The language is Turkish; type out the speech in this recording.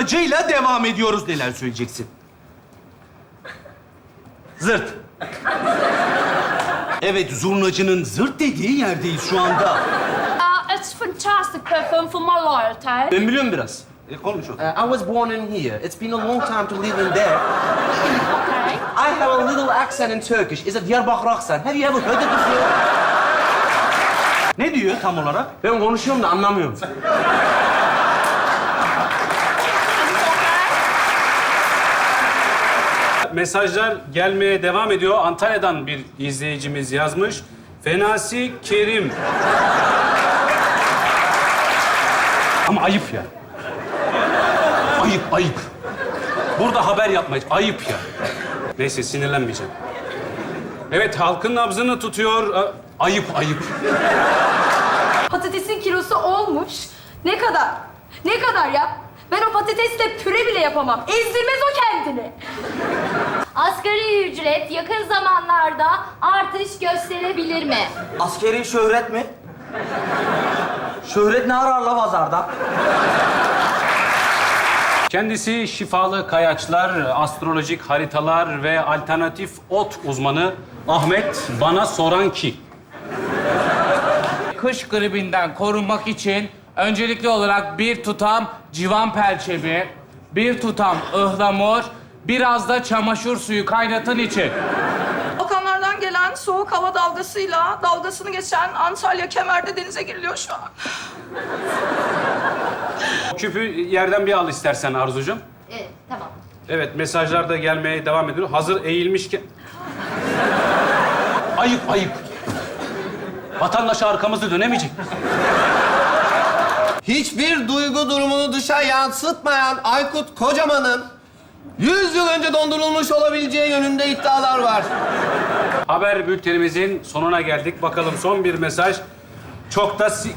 zurnacıyla devam ediyoruz. Neler söyleyeceksin? Zırt. Evet, zurnacının zırt dediği yerdeyiz şu anda. Uh, it's fantastic perfume for my loyalty. Ben biliyorum biraz. E, konuş o. Uh, I was born in here. It's been a long time to live in there. Okay. I have a little accent in Turkish. It's a Diyarbakır accent. Have you ever heard it before? Ne diyor tam olarak? Ben konuşuyorum da anlamıyorum. Mesajlar gelmeye devam ediyor. Antalya'dan bir izleyicimiz yazmış. Fenasi Kerim. Ama ayıp ya. Ayıp, ayıp. Burada haber yapmayız. Ayıp ya. Neyse sinirlenmeyeceğim. Evet, halkın nabzını tutuyor. Ayıp, ayıp. Patatesin kilosu olmuş. Ne kadar? Ne kadar ya? Ben o patatesle püre bile yapamam. Ezdirmez o kendini. Asgari ücret yakın zamanlarda artış gösterebilir mi? Askeri şöhret mi? Şöhret ne arar la pazarda? Kendisi şifalı kayaçlar, astrolojik haritalar ve alternatif ot uzmanı Ahmet Bana Soran Ki. Kış gribinden korunmak için öncelikli olarak bir tutam civan perçemi, bir tutam ıhlamur, biraz da çamaşır suyu kaynatın için. Balkanlardan gelen soğuk hava dalgasıyla dalgasını geçen Antalya Kemer'de denize giriliyor şu an. Küpü yerden bir al istersen Arzucuğum. Evet, tamam. Evet, mesajlar da gelmeye devam ediyor. Hazır eğilmişken... Ayıp, ayıp. Vatandaşa arkamızı dönemeyecek. Hiçbir duygu durumunu dışa yansıtmayan Aykut Kocaman'ın 100 yıl önce dondurulmuş olabileceği yönünde iddialar var. Haber bültenimizin sonuna geldik. Bakalım son bir mesaj. Çok da si...